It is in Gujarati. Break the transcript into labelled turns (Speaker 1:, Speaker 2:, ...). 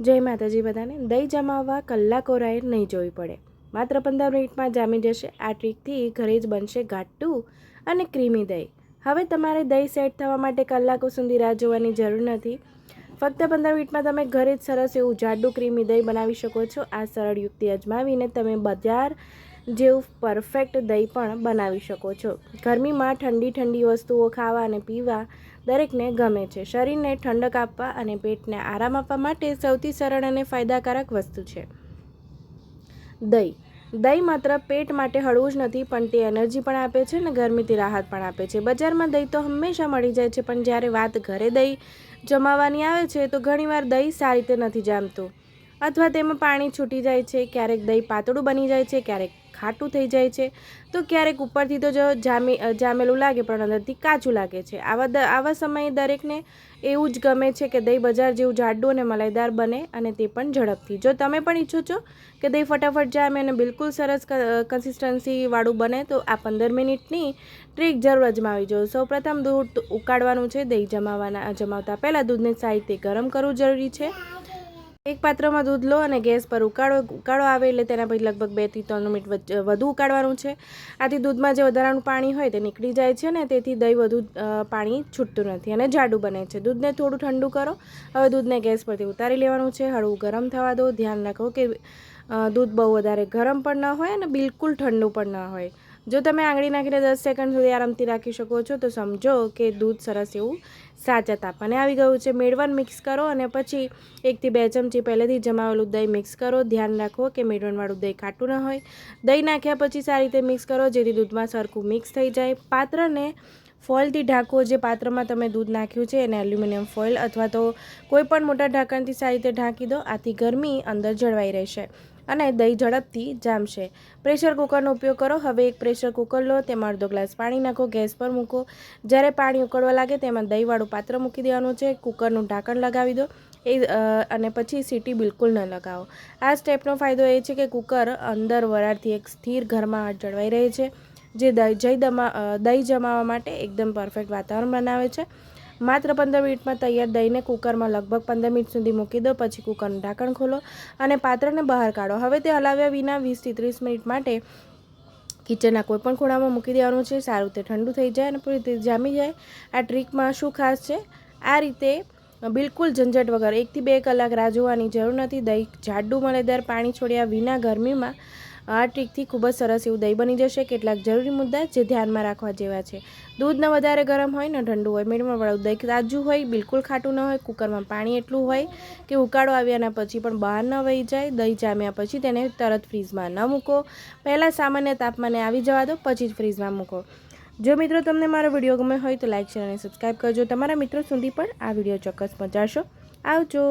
Speaker 1: જય માતાજી બધાને. દહીં જમાવવા કલાકો રાહ નહીં જોવી પડે. માત્ર પંદર મિનિટમાં જામી જશે. આ ટ્રીકથી ઘરે જ બનશે ઘાટું અને ક્રીમી દહીં. હવે તમારે દહીં સેટ થવા માટે કલાકો સુધી રાહ જોવાની જરૂર નથી. ફક્ત પંદર મિનિટમાં તમે ઘરે જ સરસ એવું જાડું ક્રીમી દહીં બનાવી શકો છો. આ સરળ યુક્તિ અજમાવીને તમે બજાર જેવું પરફેક્ટ દહીં પણ બનાવી શકો છો. ગરમીમાં ઠંડી ઠંડી વસ્તુઓ ખાવા અને પીવા દરેકને ગમે છે. શરીરને ઠંડક આપવા અને પેટને આરામ આપવા માટે સૌથી સરળ અને ફાયદાકારક વસ્તુ છે. દહીં. દહીં માત્ર પેટ માટે હળવું જ નથી, પણ તે એનર્જી પણ આપે છે અને ગરમીથી રાહત પણ આપે છે. બજારમાં દહીં તો હંમેશા મળી જાય છે, પણ જ્યારે વાત ઘરે દહીં જમાવવાની આવે છે, તો ઘણીવાર દહીં સારી રીતે નથી જામતું. અથવા તેમાં પાણી છૂટી જાય છે, ક્યારેક દહીં પાતળું બની જાય છે, ક્યારેક ખાટું થઈ જાય છે. તો ક્યારેક ઉપરથી તો જો જામી જામેલું લાગે પણ અંદરથી કાચું લાગે છે. આવા દ, આવા સમયે દરેકને એવું જ ગમે છે કે દહીં બજાર જેવું જાડું અને મલાઈદાર બને અને તે પણ ઝડપથી. જો તમે પણ ઈચ્છો છો કે દહીં ફટાફટ જામે અને બિલકુલ સરસ કન્સિસ્ટન્સીવાળું બને, તો આ પંદર મિનિટની ટ્રીક જરૂર અજમાવી જો સૌપ્રથમ દૂધ ઉકાળવાનું છે, દહીં જમાવાના, જમાવતા પહેલાં દૂધને સાહિત્ય ગરમ કરવું જરૂરી છે. એક પાત્રમાં દૂધ લો અને ગેસ પર ઉકાળો ઉકાળો આવે એટલે તેના પછી લગભગ બેથી ત્રણ મિનિટ વધુ ઉકાળવાનું છે. આથી દૂધમાં જે વધારાનું પાણી હોય તે નીકળી જાય છે ને તેથી દહીં વધુ પાણી છૂટતું નથી અને જાડું બને છે. દૂધને થોડું ઠંડુ કરો. હવે દૂધને ગેસ પરથી ઉતારી લેવાનું છે. હળવું ગરમ થવા દો. ધ્યાન રાખો કે દૂધ બહુ વધારે ગરમ પણ ન હોય અને બિલકુલ ઠંડુ પણ ન હોય. જો તમે આંગળી નાખીને દસ સેકન્ડ સુધી આરામથી રાખી શકો છો, તો સમજો કે દૂધ સરસ એવું સાચા તાપમાને આવી ગયું છે. મેળવણ મિક્સ કરો અને પછી એકથી બે ચમચી પહેલેથી જમાવેલું દહીં મિક્સ કરો. ધ્યાન રાખો કે મેળવણવાળું દહીં ખાટું ન હોય. દહીં નાખ્યા પછી સારી રીતે મિક્સ કરો, જેથી દૂધમાં સરખું મિક્સ થઈ જાય. પાત્રને ફોઇલથી ઢાંકો, જે પાત્રમાં તમે દૂધ નાખ્યું છે એને એલ્યુમિનિયમ ફોઇલ અથવા તો કોઈપણ મોટા ઢાંકણથી સારી રીતે ઢાંકી દો. આથી ગરમી અંદર જળવાઈ રહેશે. અને દહીં ઝડપથી જામશે. પ્રેશર કુકરનો ઉપયોગ કરો. હવે એક પ્રેશર કુકર લો, તેમાં અડધો ગ્લાસ પાણી નાખો, ગેસ પર મૂકો. જ્યારે પાણી ઉકળવા લાગે તેમાં દહીંવાળું પાત્ર મૂકી દેવાનું છે. કુકરનું ઢાંકણ લગાવી દો. એ અને પછી સીટી બિલકુલ ન લગાવો. આ સ્ટેપનો ફાયદો એ છે કે કુકર અંદર વરાળથી એક સ્થિર ઘરમાં જળવાઈ રહે છે, જે દહીં જઈ દમા દહીં જમાવવા માટે એકદમ પરફેક્ટ વાતાવરણ બનાવે છે. માત્ર પંદર મિનિટમાં તૈયાર દહીંને કુકરમાં લગભગ પંદર મિનિટ સુધી મૂકી દો, પછી કુકરનું ઢાંકણ ખોલો અને પાત્રને બહાર કાઢો. હવે તે હલાવ્યા વિના વીસથી ત્રીસ મિનિટ માટે કિચનના કોઈપણ ખૂણામાં મૂકી દેવાનું છે. સારું તે ઠંડુ થઈ જાય અને પૂરી રીતે જામી જાય. આ ટ્રીકમાં શું ખાસ છે? આ રીતે બિલકુલ ઝંઝટ વગર એકથી બે કલાક રાહ જોવાની જરૂર નથી. દહીં જાડું મલેદાર પાણી છોડ્યા વિના ગરમીમાં આ ટ્રીકથી ખૂબ જ સરસ એવું દહીં બની જશે. કેટલાક જરૂરી મુદ્દા જે ધ્યાનમાં રાખવા જેવા છે. દૂધ ન વધારે ગરમ હોય ને ઠંડુ હોય મીડિયમ દહીં તાજું હોય, બિલકુલ ખાટું ન હોય, કુકરમાં પાણી એટલું હોય કે ઉકાળો આવ્યાના પછી પણ બહાર ન વહી જાય. દહીં જામ્યા પછી તેને તરત ફ્રીઝમાં ન મૂકો. પહેલાં સામાન્ય તાપમાને આવી જવા દો, પછી જ ફ્રીઝમાં મૂકો. જો મિત્રો તમને મારો વીડિયો ગમે હોય તો લાઇક શેર અને સબસ્ક્રાઈબ કરજો. તમારા મિત્રો સુધી પણ આ વીડિયો ચોક્કસ પહોંચાડશો આવજો.